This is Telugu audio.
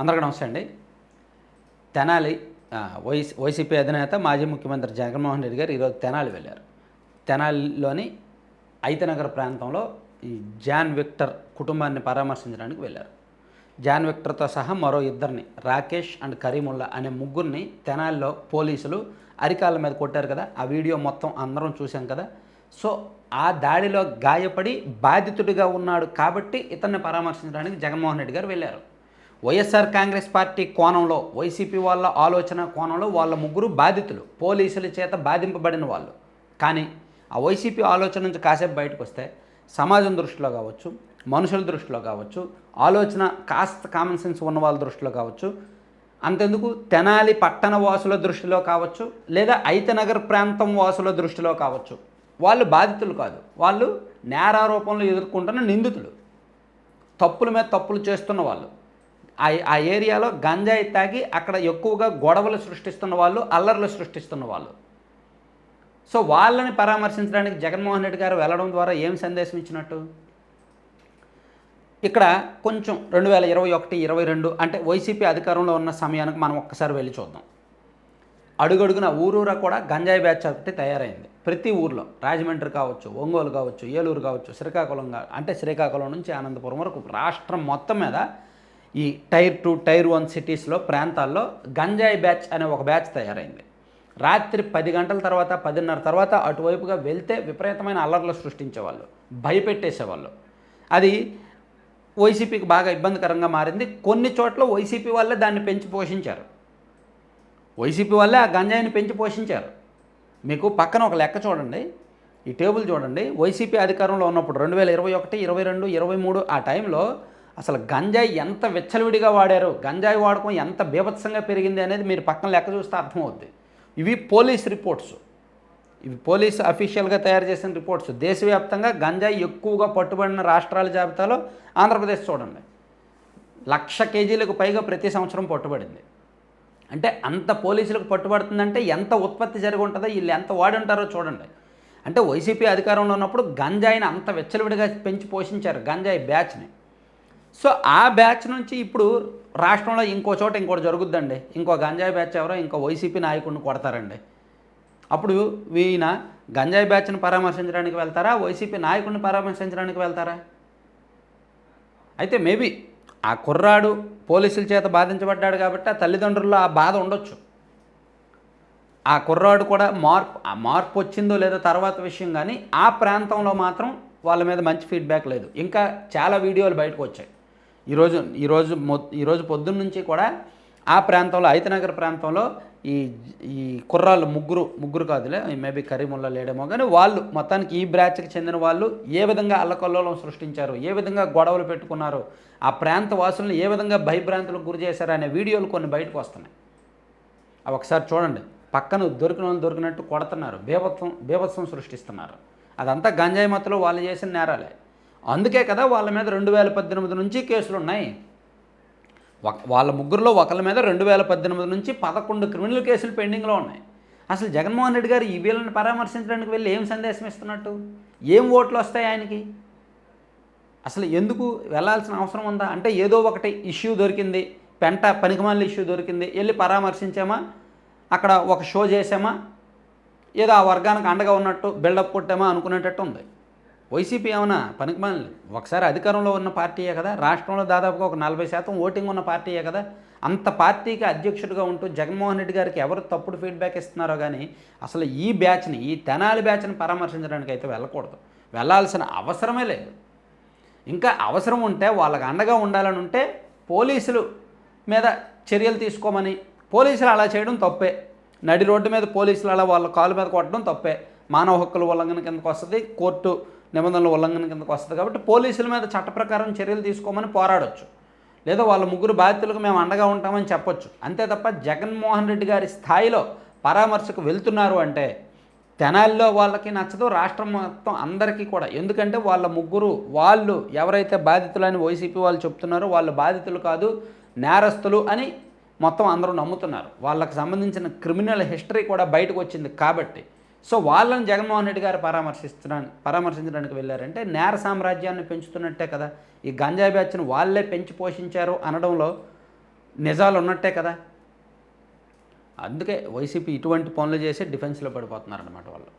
అందరికీ నమస్తే అండి. తెనాలి వైస్ వైసీ వైసీపీ అధినేత మాజీ ముఖ్యమంత్రి జగన్మోహన్ రెడ్డి గారు ఈరోజు తెనాలి వెళ్ళారు. తెనాలిలోని ఐతనగర్ ప్రాంతంలో ఈ జాన్ విక్టర్ కుటుంబాన్ని పరామర్శించడానికి వెళ్ళారు. జాన్ విక్టర్తో సహా మరో ఇద్దరిని రాకేష్ అండ్ కరీముల్లా అనే ముగ్గురిని తెనాలిలో పోలీసులు అరికాళ్ళ మీద కొట్టారు కదా ఆ వీడియో మొత్తం అందరం చూసాం కదా. సో ఆ దాడిలో గాయపడి బాధితుడిగా ఉన్నాడు కాబట్టి ఇతన్ని పరామర్శించడానికి జగన్మోహన్ రెడ్డి గారు వెళ్ళారు. వైఎస్ఆర్ కాంగ్రెస్ పార్టీ కోణంలో వైసీపీ వాళ్ళ ఆలోచన కోణంలో వాళ్ళ ముగ్గురు బాధితులు పోలీసుల చేత బాధింపబడిన వాళ్ళు. కానీ ఆ వైసీపీ ఆలోచన నుంచి కాసేపు బయటకు వస్తే సమాజం దృష్టిలో కావచ్చు మనుషుల దృష్టిలో కావచ్చు ఆలోచన కాస్త కామన్ సెన్స్ ఉన్న వాళ్ళ దృష్టిలో కావచ్చు అంతెందుకు తెనాలి పట్టణ వాసుల దృష్టిలో కావచ్చు లేదా ఐతనగర్ ప్రాంతం వాసుల దృష్టిలో కావచ్చు. వాళ్ళు బాధితులు కాదు. వాళ్ళు నేరారోపణలు ఎదుర్కొంటున్న నిందితులు. తప్పుల మీద తప్పులు చేస్తున్న వాళ్ళు. ఆ ఆ ఏరియాలో గంజాయి తాగి అక్కడ ఎక్కువగా గొడవలు సృష్టిస్తున్న వాళ్ళు అల్లర్లు సృష్టిస్తున్న వాళ్ళు. సో వాళ్ళని పరామర్శించడానికి జగన్మోహన్ రెడ్డి గారు వెళ్ళడం ద్వారా ఏం సందేశం ఇచ్చినట్టు? ఇక్కడ కొంచెం రెండు వేల ఇరవై ఒకటి ఇరవై రెండు అంటే వైసీపీ అధికారంలో ఉన్న సమయానికి మనం ఒక్కసారి వెళ్ళి చూద్దాం. అడుగడుగున ఊరూరా కూడా గంజాయి బ్యాచ్ ఒకటి తయారైంది. ప్రతి ఊర్లో రాజమండ్రి కావచ్చు ఒంగోలు కావచ్చు ఏలూరు కావచ్చు శ్రీకాకుళం కా- అంటే శ్రీకాకుళం నుంచి అనంతపురం వరకు రాష్ట్రం మొత్తం మీద ఈ టైర్ టూ టైర్ వన్ సిటీస్లో ప్రాంతాల్లో గంజాయి బ్యాచ్ అనే ఒక బ్యాచ్ తయారైంది. రాత్రి పది గంటల తర్వాత పదిన్నర తర్వాత అటువైపుగా వెళ్తే విపరీతమైన అల్లర్లు సృష్టించేవాళ్ళు భయపెట్టేసేవాళ్ళు. అది వైసీపీకి బాగా ఇబ్బందికరంగా మారింది. కొన్ని చోట్ల వైసీపీ వాళ్ళే దాన్ని పెంచి పోషించారు. వైసీపీ వాళ్ళే ఆ గంజాయిని పెంచి పోషించారు. మీకు పక్కన ఒక లెక్క చూడండి. ఈ టేబుల్ చూడండి. వైసీపీ అధికారంలో ఉన్నప్పుడు రెండు వేల ఇరవై ఒకటి ఇరవై రెండు ఇరవై మూడు ఆ టైంలో అసలు గంజాయి ఎంత విచ్చలవిడిగా వాడారు గంజాయి వాడకం ఎంత బీభత్సంగా పెరిగింది అనేది మీరు పక్కన లెక్క చూస్తే అర్థమవుద్ది. ఇవి పోలీస్ రిపోర్ట్స్. ఇవి పోలీసు అఫీషియల్గా తయారు చేసిన రిపోర్ట్స్. దేశవ్యాప్తంగా గంజాయి ఎక్కువగా పట్టుబడిన రాష్ట్రాల జాబితాలో ఆంధ్రప్రదేశ్ చూడండి. లక్ష కేజీలకు పైగా ప్రతి సంవత్సరం పట్టుబడింది. అంటే అంత పోలీసులకు పట్టుబడుతుందంటే ఎంత ఉత్పత్తి జరిగి ఉంటుందో వీళ్ళు ఎంత వాడి ఉంటారో చూడండి. అంటే వైసీపీ అధికారంలో ఉన్నప్పుడు గంజాయిని అంత వెచ్చలవిడిగా పెంచి పోషించారు గంజాయి బ్యాచ్ని. సో ఆ బ్యాచ్ నుంచి ఇప్పుడు రాష్ట్రంలో ఇంకో చోట ఇంకోటి జరుగుద్దండి. ఇంకో గంజాయి బ్యాచ్ ఎవరో ఇంకో వైసీపీ నాయకుడిని కొడతారండి. అప్పుడు ఈయన గంజాయి బ్యాచ్ని పరామర్శించడానికి వెళ్తారా? వైసీపీ నాయకుడిని పరామర్శించడానికి వెళ్తారా? అయితే మేబీ ఆ కుర్రాడు పోలీసుల చేత బాధించబడ్డాడు కాబట్టి ఆ తల్లిదండ్రుల్లో ఆ బాధ ఉండొచ్చు. ఆ కుర్రాడు కూడా మార్పు ఆ మార్పు వచ్చిందో లేదో తర్వాత విషయం కానీ ఆ ప్రాంతంలో మాత్రం వాళ్ళ మీద మంచి ఫీడ్బ్యాక్ లేదు. ఇంకా చాలా వీడియోలు బయటకు వచ్చాయి. ఈరోజు ఈరోజు మొ ఈరోజు పొద్దున్న నుంచి కూడా ఆ ప్రాంతంలో ఐతనగర్ ప్రాంతంలో ఈ ఈ కుర్రాళ్ళు ముగ్గురు ముగ్గురు కాదులే మేబీ కరీముల్లా లేడేమో కానీ వాళ్ళు మొత్తానికి ఈ బ్రాచ్కి చెందిన వాళ్ళు ఏ విధంగా అల్లకల్లోలం సృష్టించారు ఏ విధంగా గొడవలు పెట్టుకున్నారు ఆ ప్రాంత వాసులను ఏ విధంగా భయభ్రాంతులకు గురి చేశారు అనే వీడియోలు కొన్ని బయటకు వస్తున్నాయి. అవి ఒకసారి చూడండి పక్కన దొరికిన వాళ్ళు దొరికినట్టు కొడుతున్నారు బీభత్సం బీభత్సం సృష్టిస్తున్నారు. అదంతా గంజాయి మత్తులో వాళ్ళు చేసిన నేరాలే. అందుకే కదా వాళ్ళ మీద రెండు వేల పద్దెనిమిది నుంచి కేసులు ఉన్నాయి. ఒక- వాళ్ళ ముగ్గురులో ఒకళ్ళ మీద రెండు వేల పద్దెనిమిది నుంచి పదకొండు క్రిమినల్ కేసులు పెండింగ్లో ఉన్నాయి. అసలు జగన్మోహన్ రెడ్డి గారు ఈ వీళ్ళని పరామర్శించడానికి వెళ్ళి ఏం సందేశం ఇస్తున్నట్టు? ఏం ఓట్లు వస్తాయి ఆయనకి? అసలు ఎందుకు వెళ్ళాల్సిన అవసరం ఉందా? అంటే ఏదో ఒకటి ఇష్యూ దొరికింది పెంట పనికిమాల ఇష్యూ దొరికింది వెళ్ళి పరామర్శించామా? అక్కడ ఒక షో చేసామా ఏదో ఆ వర్గానికి అండగా ఉన్నట్టు బిల్డప్ కొట్టామా అనుకునేటట్టు ఉంది. వైసీపీ ఏమైనా పనికిమాలి ఒకసారి అధికారంలో ఉన్న పార్టీయే కదా? రాష్ట్రంలో దాదాపుగా ఒక నలభై శాతం ఓటింగ్ ఉన్న పార్టీయే కదా? అంత పార్టీకి అధ్యక్షుడిగా ఉంటూ జగన్మోహన్ రెడ్డి గారికి ఎవరు తప్పుడు ఫీడ్బ్యాక్ ఇస్తున్నారో కానీ అసలు ఈ బ్యాచ్ని ఈ తెనాలి బ్యాచ్ని పరామర్శించడానికి అయితే వెళ్ళకూడదు. వెళ్ళాల్సిన అవసరమే లేదు. ఇంకా అవసరం ఉంటే వాళ్ళకి అండగా ఉండాలని ఉంటే పోలీసులు మీద చర్యలు తీసుకోమని పోలీసులు అలా చేయడం తప్పే. నడి రోడ్డు మీద పోలీసులు అలా వాళ్ళ కాలు మీద కొట్టడం తప్పే. మానవ హక్కుల ఉల్లంఘన కిందకు వస్తుంది. కోర్టు నిబంధనల ఉల్లంఘన కిందకు వస్తుంది. కాబట్టి పోలీసుల మీద చట్ట ప్రకారం చర్యలు తీసుకోమని పోరాడొచ్చు. లేదా వాళ్ళ ముగ్గురు బాధితులకు మేము అండగా ఉంటామని చెప్పొచ్చు. అంతే తప్ప జగన్మోహన్ రెడ్డి గారి స్థాయిలో పరామర్శకు వెళ్తున్నారు అంటే తెనాలిలో వాళ్ళకి నచ్చదు రాష్ట్రం మొత్తం అందరికీ కూడా. ఎందుకంటే వాళ్ళ ముగ్గురు వాళ్ళు ఎవరైతే బాధితులని వైసీపీ వాళ్ళు చెప్తున్నారో వాళ్ళు బాధితులు కాదు నేరస్తులు అని మొత్తం అందరూ నమ్ముతున్నారు. వాళ్ళకి సంబంధించిన క్రిమినల్ హిస్టరీ కూడా బయటకు వచ్చింది కాబట్టి. సో వాళ్ళని జగన్మోహన్ రెడ్డి గారు పరామర్శించడానికి పరామర్శించడానికి వెళ్ళారంటే నేర సామ్రాజ్యాన్ని పెంచుతున్నట్టే కదా. ఈ గంజాయి బ్యాచ్ను వాళ్ళే పెంచి పోషించారు అనడంలో నిజాలు ఉన్నట్టే కదా. అందుకే వైసీపీ ఇటువంటి పనులు చేసి డిఫెన్స్లో పడిపోతున్నారన్నమాట వాళ్ళు.